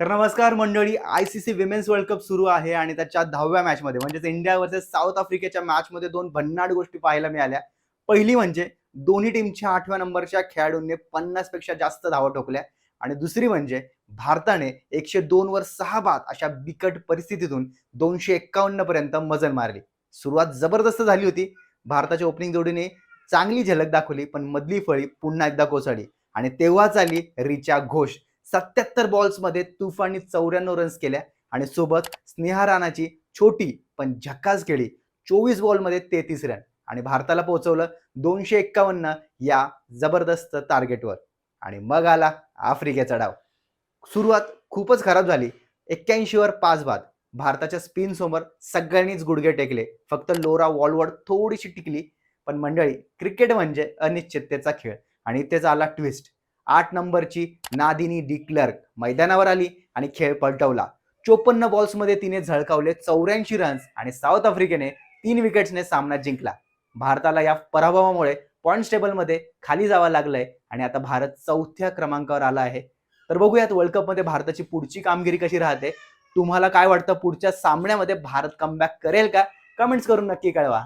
तर नमस्कार मंडळी I C C women's world cup सुरू आहे आणि त्याच्या दहाव्या मॅचमध्ये म्हणजेच इंडिया वर्सेस साऊथ आफ्रिकेच्या मॅचमध्ये दोन भन्नाट गोष्टी पाहायला मिळाल्या. पहिली म्हणजे दोन्ही टीमच्या आठव्या नंबरच्या खेळाडूंनी पन्नासपेक्षा जास्त धावा ठोकल्या. आणि दुसरी म्हणजे भारताने एकशे दोन वर सहा बाद अशा बिकट परिस्थितीतून दोनशे एक्कावन्न पर्यंत मजल मारली. सुरुवात जबरदस्त झाली होती. भारताच्या ओपनिंग जोडीने चांगली झलक दाखवली पण मधली फळी पुन्हा एकदा कोसळली. आणि तेव्हाच आली रिचा घोष. सत्याहत्तर बॉल्समध्ये तुफानी चौऱ्याण्णव रन्स केल्या. आणि सोबत स्नेहा राणाची छोटी पण झक्कास खेळी चोवीस बॉलमध्ये तेहतीस रन आणि भारताला पोहोचवलं दोनशे एक्कावन्न या जबरदस्त टार्गेटवर आणि मग आला आफ्रिकेचा डाव. सुरुवात खूपच खराब झाली. एक्क्याऐंशीवर पाच बाद भारताच्या स्पिन समोर सगळ्यांनीच गुडघे टेकले. फक्त लोरा वॉलवर्ड थोडीशी टिकली. पण मंडळी क्रिकेट म्हणजे अनिश्चिततेचा खेळ. आणि इथेच आला ट्विस्ट आठ नंबरची नादिनी डिक्लर्क मैदानावर आली आणि खेळ पलटवला. चोपन्न बॉल्समध्ये तिने झळकावले चौऱ्याऐंशी रन्स आणि साऊथ आफ्रिकेने तीन विकेट्सने सामना जिंकला. भारताला या पराभवामुळे पॉईंट्स टेबलमध्ये खाली जावं लागलंय आणि आता भारत चौथ्या क्रमांकावर आला आहे. तर बघूयात वर्ल्ड कपमध्ये भारताची पुढची कामगिरी कशी राहते. तुम्हाला काय वाटतं? पुढच्या सामन्यामध्ये भारत कमबॅक करेल का? कमेंट्स करून नक्की कळवा.